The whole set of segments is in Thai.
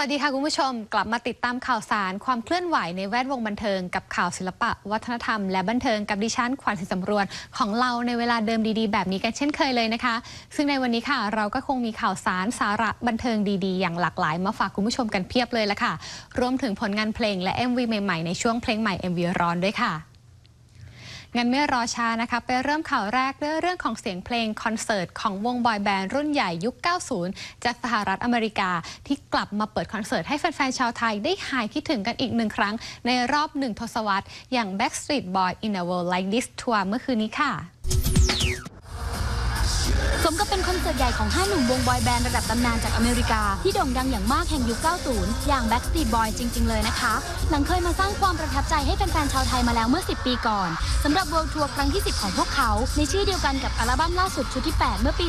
วัสดีค่ะคุณผู้ชม กลับมาติดตามข่าวสารความเคลื่อนไหวในแวดวงบันเทิงกับข่าวศิลปะ วัฒนธรรมและบันเทิงกับดิฉันขวัญศิสำรวนของเราในเวลาเดิมดีๆ แบบนี้กันเช่นเคยเลยนะคะ ซึ่งในวันนี้ค่ะ เราก็คงมีข่าวสารสาระบันเทิงดีๆ อย่างหลากหลาย มาฝากคุณผู้ชมกันเพียบเลยละค่ะ รวมถึงผลงานเพลงและ MV ใหม่ๆในช่วงเพลงใหม่ MV ร้อนด้วยค่ะ งั้นไม่รอช้านะคะ ไปเริ่มข่าวแรกด้วยเรื่องของเสียงเพลงคอนเสิร์ตของวงบอยแบนด์รุ่นใหญ่ยุค 90 จากสหรัฐอเมริกา ที่กลับมาเปิดคอนเสิร์ตให้แฟนๆ ชาวไทยได้หายคิดถึงกันอีกหนึ่งครั้ง ในรอบหนึ่งทศวรรษอย่าง Backstreet Boy in a World Like This Tour เมื่อคืนนี้ค่ะ มกับเป็นคอนเสิร์ตใหญ่ของ5หนุ่มวงบอยแบนด์ระดับตำนานจากอเมริกา ที่โด่งดังอย่างมากแห่งยุค 90 อย่าง Backstreet Boy จริง ๆ เลยนะคะ หลังเคยมาสร้างความประทับใจให้แฟนๆชาวไทยมาแล้วเมื่อ 10 ปีก่อนสำหรับ World Tour ครั้งที่ 10 ของพวกเขา ในชื่อเดียวกันกับอัลบั้มล่าสุดชุดที่ 8 เมื่อปี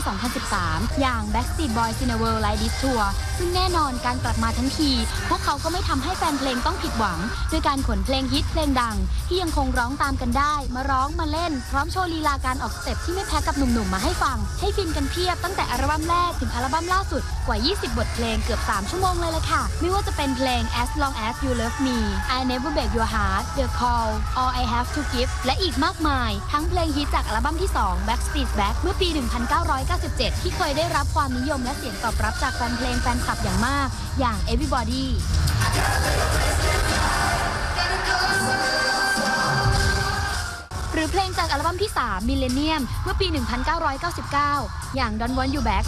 2013 อย่าง Backstreet Boy Cineworld Live This Tour ซึ่งแน่นอนการกลับมาทั้งที พวกเขาก็ไม่ทำให้แฟนเพลงต้องผิดหวัง ด้วยการขนเพลงฮิตเพลงดัง ที่ยังคงร้องตามกันได้ มาร้องมาเล่น พร้อมโชว์ลีลาการออกสเต็ปที่ไม่แพ้กับหนุ่มๆมาให้ฟัง ให้ฟินกันเพียบตั้งแต่อัลบั้มแรกถึงอัลบั้มล่าสุดกว่า 20 บทเพลงเกือบ 3 ชั่วโมงเลยล่ะค่ะ ไม่ว่าจะเป็นเพลง As Long As You Love Me I Never Break Your Heart The Call All I Have to Give และอีกมากมาย ทั้งเพลงฮิตจากอัลบั้มที่ 2 Backstreet Back เมื่อปี 1997 ที่เคยได้รับความนิยมและเสียงตอบรับจากแฟนเพลงแฟนคลับอย่างมากอย่าง Everybody หรือเพลงจากอัลบั้มที่ 3 Millennium เมื่อปี 1999 อย่าง Don't Want You Back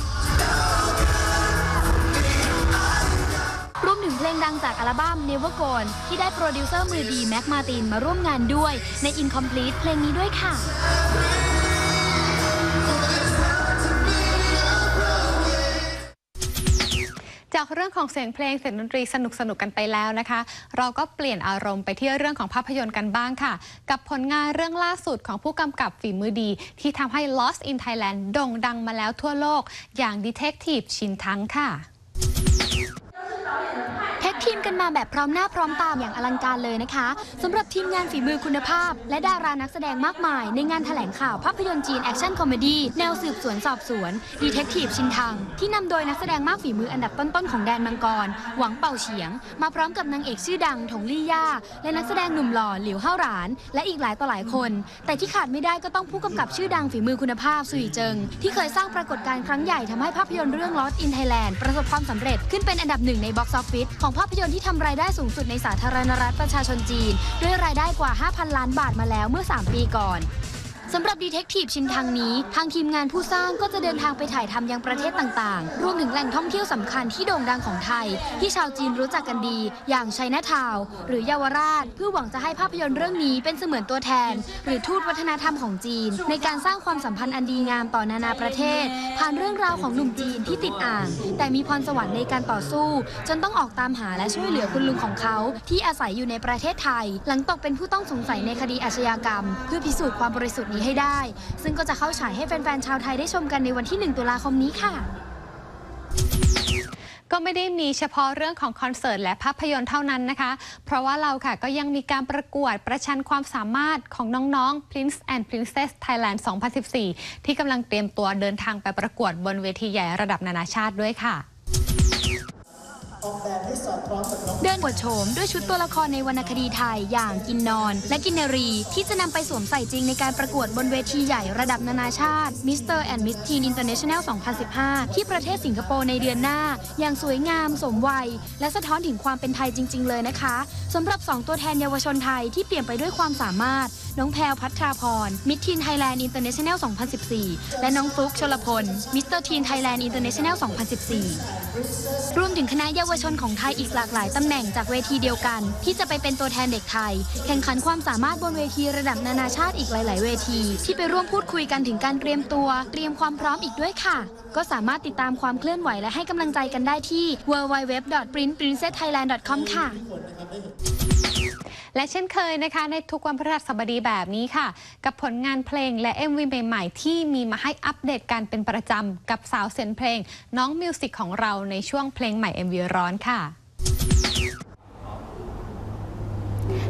รวมถึงเพลงดังจากอัลบั้ม Never Gone ที่ได้โปรดิวเซอร์มือดีแม็กมาตินมาร่วมงานด้วยใน Incomplete เพลงนี้ด้วยค่ะ จากเรื่องของเสียงเพลงเสียงดนตรีสนุกสนุกๆกันไปแล้วนะคะ เราก็เปลี่ยนอารมณ์ไปที่เรื่องของภาพยนตร์กันบ้างค่ะ กับผลงานเรื่องล่าสุดของผู้กำกับฝีมือดี ที่ทำให้ Lost in Thailand โด่งดังมาแล้วทั่วโลก อย่าง Detective ชินทังค่ะ กทีมกันมาแบบพร้อมหน้าพร้อมตาอย่างอลังการเลยนะคะสำหรับทีมงานฝีมือคุณภาพ และดารานักแสดงมากมาย ในงานแถลงข่าวภาพยนตร์จีนแอคชั่นคอมเมดี้แนวสืบสวนสอบสวนดีเทคทีฟชินทัง ที่นำโดยนักแสดงมากฝีมืออันดับต้นๆของแดนมังกร หวังเป่าเฉียง มาพร้อมกับนางเอกชื่อดังถงลี่ย่าและนักแสดงหนุ่มหล่อหลิวเฮาหราน และอีกหลายต่อหลายคน แต่ที่ขาดไม่ได้ก็ต้องผู้กำกับชื่อดังฝีมือคุณภาพสุยเจิง ที่เคยสร้างปรากฏการณ์ครั้งใหญ่ทำให้ภาพยนตร์เรื่อง Lost in Thailand ประสบความสำเร็จขึ้นเป็นอันดับหนึ่งในบ็อกซ์ออฟฟิศของภาพยนตร์ที่ทำรายได้สูงสุดในสาธารณรัฐประชาชนจีน ด้วยรายได้กว่า 5,000 ล้านบาทมาแล้วเมื่อ 3 ปีก่อน สำหรับดีเทคทีฟชินทางนี้ ทางทีมงานผู้สร้างก็จะเดินทางไปถ่ายทำยังประเทศต่างๆ รวมถึงแหล่งท่องเที่ยวสำคัญที่โด่งดังของไทย ที่ชาวจีนรู้จักกันดี อย่างไชน่าทาวหรือเยาวราช เพื่อหวังจะให้ภาพยนตร์เรื่องนี้เป็นเสมือนตัวแทน หรือทูตวัฒนธรรมของจีน ในการสร้างความสัมพันธ์อันดีงามต่อนานาประเทศ ผ่านเรื่องราวของหนุ่มจีนที่ติดอ่าง แต่มีพรสวรรค์ในการต่อสู้ จนต้องออกตามหาและช่วยเหลือคุณลุงของเขา ที่อาศัยอยู่ในประเทศไทย หลังตกเป็นผู้ต้องสงสัยในคดีอาชญากรรม เพื่อพิสูจน์ความบริสุทธิ์นี้ให้ได้ ซึ่งก็จะเข้าฉายให้แฟนๆชาวไทยได้ชมกันในวันที่ 1 ตุลาคมนี้ค่ะ ก็ไม่ได้มีเฉพาะเรื่องของคอนเสิร์ตและภาพยนตร์เท่านั้นนะคะ เพราะว่าเราค่ะก็ยังมีการประกวดประชันความสามารถของน้องๆ Prince and Princess Thailand 2014 ที่กำลังเตรียมตัวเดินทางไปประกวดบนเวทีใหญ่ระดับนานาชาติด้วยค่ะ เดินบวดโฉมด้วยชุดตัวละครในวรรณคดีไทยอย่างกินนอน และกินนรีที่จะนำไปสวมใส่จริงในการประกวดบนเวทีใหญ่ระดับนานาชาติ Mr. and Miss Teen International 2015 ที่ประเทศสิงคโปร์ในเดือนหน้า อย่างสวยงามสมวัย และสะท้อนถึงความเป็นไทยจริง ๆ เลยนะคะสำหรับ 2 ตัวแทนเยาวชนไทยที่เปลี่ยนไปด้วยความสามารถ น้องแพลวพัทราพร มิสทีนไทยแลนด์อินเตอร์เนชั่นแนล 2014 และน้องฟลุกชลพล มิสเตอร์ทีนไทยแลนด์อินเตอร์เนชั่นแนล 2014 รวมถึงคณะเยาววชนของไทยอีกหลากหลายตำแหน่งจากเวทีเดียวกัน ที่จะไปเป็นตัวแทนเด็กไทย แข่งขันความสามารถบนเวทีระดับนานาชาติอีกหลาย ๆ เวที ที่ไปร่วมพูดคุยกันถึงการเตรียมตัว เตรียมความพร้อมอีกด้วยค่ะ ก็สามารถติดตามความเคลื่อนไหวและให้กำลังใจกันได้ที่ www.printprincessthailand.com ค่ะและเช่นเคยนะคะ ในทุกวันพฤหัสบดีแบบนี้ค่ะ กับผลงานเพลงและ MV ใหม่ๆ ที่มีมาให้อัปเดตกันเป็นประจำ กับสาวเสียงเพลง น้องมิวสิกของเราในช่วงเพลงใหม่ MV ร้อนค่ะ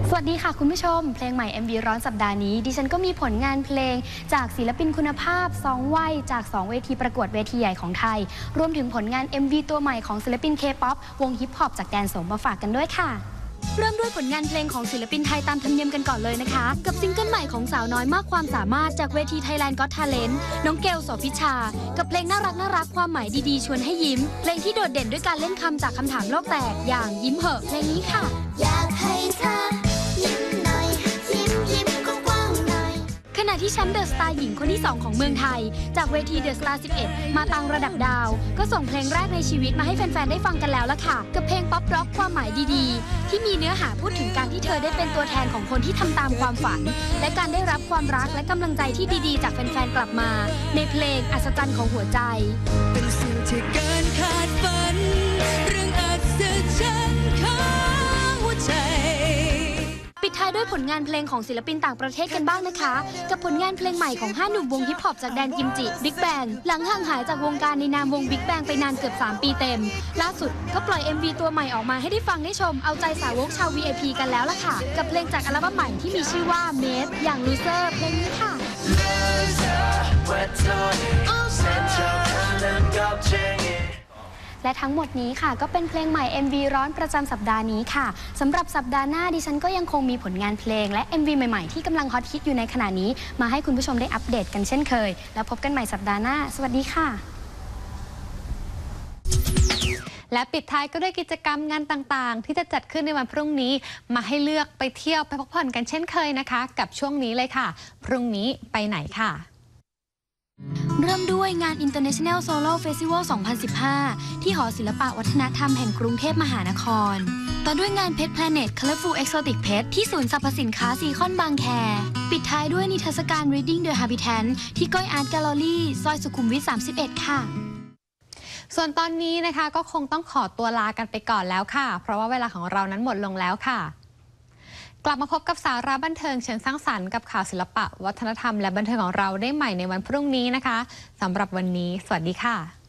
สวัสดีค่ะคุณผู้ชม เพลงใหม่ MV ร้อนสัปดาห์นี้ ดิฉันก็มีผลงานเพลงจากศิลปินคุณภาพ2วัยจาก 2 เวทีประกวดเวทีใหญ่ของไทย รวมถึงผลงาน MV ตัวใหม่ของศิลปิน K-POP วงฮิปฮอปจากแดนสมมาฝากกันด้วยค่ะ เริ่มด้วยผลงานเพลงของศิลปินไทยตามธรรมเนียมกันก่อนเลยนะคะ กับซิงเกิลใหม่ของสาวน้อยมากความสามารถจากเวที Thailand Got Talent น้องเกลสพิชา กับเพลงน่ารักน่ารักความหมายดีๆ ชวนให้ยิ้ม เพลงที่โดดเด่นด้วยการเล่นคำจากคำถามโลกแตกอย่างยิ้มเหอะเพลงนี้ค่ะอยาก ที่แชมป์เดอะสตาร์หญิงคนที่ 2 ของเมืองไทย จากเวทีเดอะสตาร์11 มาตังระดับดาว ก็ส่งเพลงแรกในชีวิตมาให้แฟน ๆ ได้ฟังกันแล้วล่ะค่ะ กับเพลงป๊อปร็อกความหมายดีๆ ที่มีเนื้อหาพูดถึงการที่เธอได้เป็นตัวแทนของคนที่ทำตามความฝัน และการได้รับความรักและกำลังใจที่ดีๆ จากแฟน ๆ กลับมา ในเพลงอัศจรรย์ของหัวใจ เป็นสิ่งที่เกิน ผลงานเพลงของศิลปินต่างประเทศกันบ้างนะคะ กับผลงานเพลงใหม่ของ 5 หนุ่มวงฮิปฮอปจากแดนกิมจิบิ๊กแบงหลังห่างหายจากวงการในนามวงบิ๊กแบงไปนานเกือบ 3 ปีเต็ม ล่าสุดก็ปล่อย MV ตัวใหม่ออกมาให้ได้ฟังได้ชมเอาใจสาวกชาว VIP กันแล้วล่ะค่ะ กับเพลงจากอัลบั้มใหม่ที่มีชื่อว่า m a d e อย่าง Loser เพลงนี้ค่ะ และทั้งหมดนี้ค่ะ ก็เป็นเพลงใหม่ MV ร้อนประจำสัปดาห์นี้ค่ะสำหรับสัปดาห์หน้าดิฉันก็ยังคงมีผลงานเพลงและ MV ใหม่ๆ ที่กำลังฮอตฮิตอยู่ในขณะนี้ มาให้คุณผู้ชมได้อัปเดตกันเช่นเคย แล้วพบกันใหม่สัปดาห์หน้า สวัสดีค่ะ และปิดท้ายก็ด้วยกิจกรรมงานต่างๆ ที่จะจัดขึ้นในวันพรุ่งนี้ มาให้เลือกไปเที่ยวไปพักผ่อนกันเช่นเคยนะคะ กับช่วงนี้เลยค่ะ พรุ่งนี้ไปไหนค่ะ เริ่มด้วยงาน International Solo Festival 2015 ที่หอศิลปะวัฒนธรรมแห่งกรุงเทพมหานคร ต่อด้วยงาน Pet Planet Colorful Exotic Pet ที่ศูนย์สรรพสินค้าซีคอนบางแค ปิดท้ายด้วยนิทรรศการ Reading the Habitant ที่ก้อยอาร์ตแกลเลอรี่ซอยสุขุมวิท 31 ค่ะส่วนตอนนี้นะคะก็คงต้องขอตัวลากันไปก่อนแล้วค่ะ เพราะว่าเวลาของเรานั้นหมดลงแล้วค่ะ กลับมาพบกับสาระบันเทิงเชิงสร้างสรรค์กับข่าวศิลปะ วัฒนธรรมและบันเทิงของเราได้ใหม่ในวันพรุ่งนี้นะคะสำหรับวันนี้ สวัสดีค่ะ